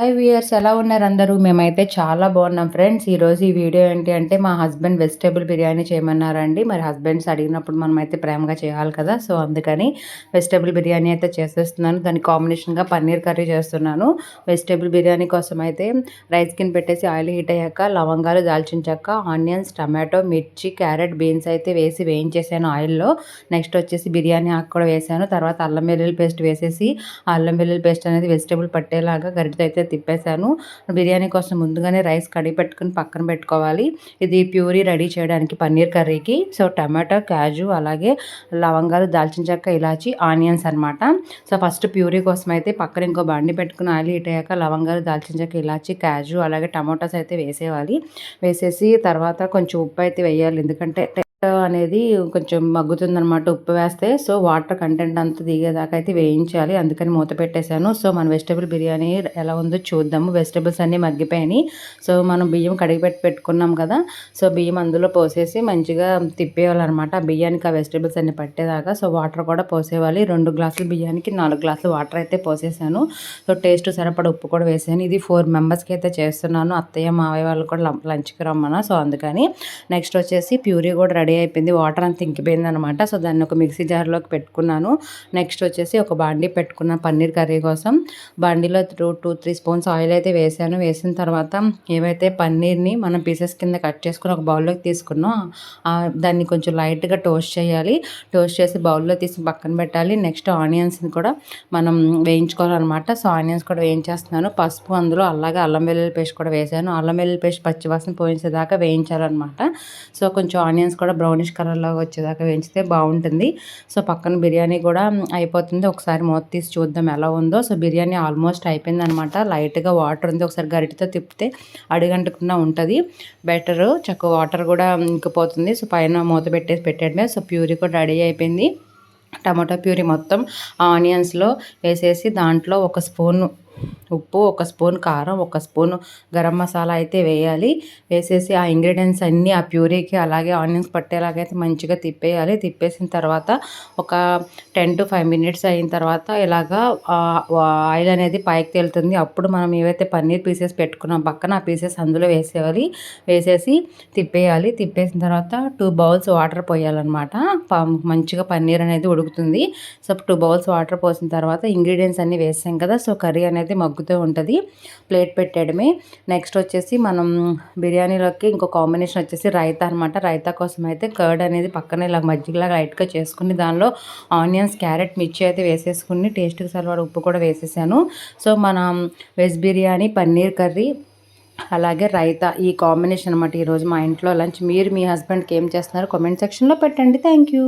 High viewers ఎలా ఉన్నారు అందరూ? మేమైతే చాలా బాగున్నాం ఫ్రెండ్స్. ఈరోజు ఈ వీడియో ఏంటి అంటే మా హస్బెండ్ వెజిటేబుల్ బిర్యానీ చేయమన్నారండి. మరి హస్బెండ్స్ అడిగినప్పుడు మనం అయితే ప్రేమగా చేయాలి కదా సో అందుకని వెజిటేబుల్ బిర్యానీ అయితే చేసేస్తున్నాను. దాని కాంబినేషన్గా పన్నీర్ కర్రీ చేస్తున్నాను. వెజిటేబుల్ బిర్యానీ కోసం అయితే రైస్ కింద పెట్టేసి ఆయిల్ హీట్ అయ్యాక లవంగాలు దాల్చిన చెక్క ఆనియన్స్ టమాటో మిర్చి క్యారెట్ బీన్స్ అయితే వేసి వేయించేసాను ఆయిల్లో. నెక్స్ట్ వచ్చేసి బిర్యానీ ఆకు కూడా వేసాను. తర్వాత అల్లం వెల్లుల్లి పేస్ట్ వేసేసి అల్లం వెల్లుల్లి పేస్ట్ అనేది వెజిటేబుల్ పట్టేలాగా గరిటతో అయితే తిప్పేశాను. బిర్యానీ కోసం ముందుగానే రైస్ కడిగి పెట్టుకుని పక్కన పెట్టుకోవాలి. ఇది ప్యూరీ రెడీ చేయడానికి పన్నీర్ కర్రీకి. సో టమాటో క్యాజు అలాగే లవంగాలు దాల్చిన చెక్క ఇలాచి ఆనియన్స్ అనమాట సో ఫస్ట్ ప్యూరీ కోసం అయితే పక్కన ఇంకో బండి పెట్టుకుని ఆయిల్ హీట్ అయ్యాక లవంగాలు దాల్చిన చెక్క ఇలాచి క్యాజు అలాగే టమాటాస్ అయితే వేసేవాలి వేసేసి తర్వాత కొంచెం ఉప్పు అయితే వేయాలి. ఎందుకంటే అనేది కొంచెం మగ్గుతుందనమాట ఉప్పు వేస్తే. సో వాటర్ కంటెంట్ అంతా దిగేదాకా అయితే వేయించాలి. అందుకని మూత పెట్టేశాను. సో మన వెజిటేబుల్ బిర్యానీ ఎలా ఉందో చూద్దాము. వెజిటేబుల్స్ అన్నీ మగ్గిపోయినాయి. సో మనం బియ్యం కడిగి పెట్టి పెట్టుకున్నాం కదా. సో బియ్యం అందులో పోసేసి మంచిగా తిప్పేయాలన్నమాట. ఆ బియ్యానికి ఆ వెజిటేబుల్స్ అన్ని పట్టేదాకా సో వాటర్ కూడా పోసేవాలి. రెండు గ్లాసులు బియ్యానికి నాలుగు గ్లాసులు వాటర్ అయితే పోసేసాను. సో టేస్ట్ సరిపడ ఉప్పు కూడా వేసాను. ఇది ఫోర్ మెంబర్స్కి అయితే చేస్తున్నాను. అత్తయ్య మావయ్య వాళ్ళు కూడా లంచ్కి రమ్మన్నా సో అందుకని నెక్స్ట్ వచ్చేసి ప్యూరీ కూడా రెడీ రెడీ అయిపోయింది. వాటర్ అంతా ఇంకిపోయింది అనమాట సో దాన్ని ఒక మిక్సీ జార్లోకి పెట్టుకున్నాను. నెక్స్ట్ వచ్చేసి ఒక బాండీ పెట్టుకున్నాను పన్నీర్ కర్రీ కోసం. బాండీలో two two three spoons oil అయితే వేసాను. వేసిన తర్వాత ఏవైతే పన్నీర్ని మనం పీసెస్ కింద కట్ చేసుకుని ఒక బౌల్లోకి తీసుకున్నాం దాన్ని కొంచెం లైట్గా టోస్ట్ చేయాలి. టోస్ట్ చేసి బౌల్లో తీసి పక్కన పెట్టాలి. నెక్స్ట్ ఆనియన్స్ని కూడా మనం వేయించుకోవాలన్నమాట. సో ఆనియన్స్ కూడా వేయించేస్తున్నాను. పసుపు అందులో అలాగే అల్లం వెల్లుల్లి పేస్ట్ కూడా వేసాను. అల్లం వెల్లుల్లి పేస్ట్ పచ్చివాసన పోయించేదాకా వేయించాలన్నమాట. సో కొంచెం ఆనియన్స్ కూడా బ్రౌనిష్ కలర్లో వచ్చేదాకా వేయించితే బాగుంటుంది. సో పక్కన బిర్యానీ కూడా అయిపోతుంది. ఒకసారి మూత తీసి చూద్దాం ఎలా ఉందో. సో బిర్యానీ ఆల్మోస్ట్ అయిపోయింది అనమాట లైట్గా వాటర్ ఉంది. ఒకసారి గరిటితో తిప్పితే అడిగంటకుండా ఉంటుంది. బెటర్ చక్క వాటర్ కూడా ఇంకిపోతుంది. సో పైన మూత పెట్టేసి పెట్టాడు సో ప్యూరీ కూడా రెడీ అయిపోయింది. టమాటో ప్యూరీ మొత్తం ఆనియన్స్లో వేసేసి దాంట్లో ఒక స్పూన్ ఉప్పు ఒక స్పూన్ కారం ఒక స్పూన్ గరం మసాలా అయితే వేయాలి. వేసేసి ఆ ఇంగ్రీడియంట్స్ అన్నీ ఆ ప్యూరీకి అలాగే ఆనియన్స్ పట్టేలాగైతే మంచిగా తిప్పేయాలి. తిప్పేసిన తర్వాత ఒక టెన్ టు ఫైవ్ మినిట్స్ అయిన తర్వాత ఇలాగా ఆయిల్ అనేది పైకి తేలుతుంది. అప్పుడు మనం ఏవైతే పన్నీర్ పీసెస్ పెట్టుకున్నాం పక్కన ఆ పీసెస్ అందులో వేసేయాలి. వేసేసి తిప్పేయాలి. తిప్పేసిన తర్వాత టూ బౌల్స్ వాటర్ పోయాలన్నమాట. మంచిగా పన్నీర్ అనేది ఉడుకుతుంది. సో టూ బౌల్స్ వాటర్ పోసిన తర్వాత ఇంగ్రీడియంట్స్ అన్నీ వేసాం కదా. సో కర్రీ అనేది అనేది మగ్గుతూ ఉంటుంది. ప్లేట్ పెట్టడమే నెక్స్ట్ వచ్చేసి మనం బిర్యానీలోకి ఇంకో కాంబినేషన్ వచ్చేసి రైతా అనమాట రైతా కోసం అయితే కర్డ్ అనేది పక్కనే ఇలా మజ్జిగలాగా లైట్గా చేసుకుని దానిలో ఆనియన్స్ క్యారెట్ మిర్చి అయితే వేసేసుకుని టేస్ట్కి సరిపడ ఉప్పు కూడా వేసేసాను. సో మనం వెజ్ బిర్యానీ పన్నీర్ కర్రీ అలాగే రైతా ఈ కాంబినేషన్ అనమాట ఈరోజు మా ఇంట్లో లంచ్. మీరు మీ హస్బెండ్కి ఏం చేస్తున్నారు? కామెంట్ సెక్షన్లో పెట్టండి. Thank you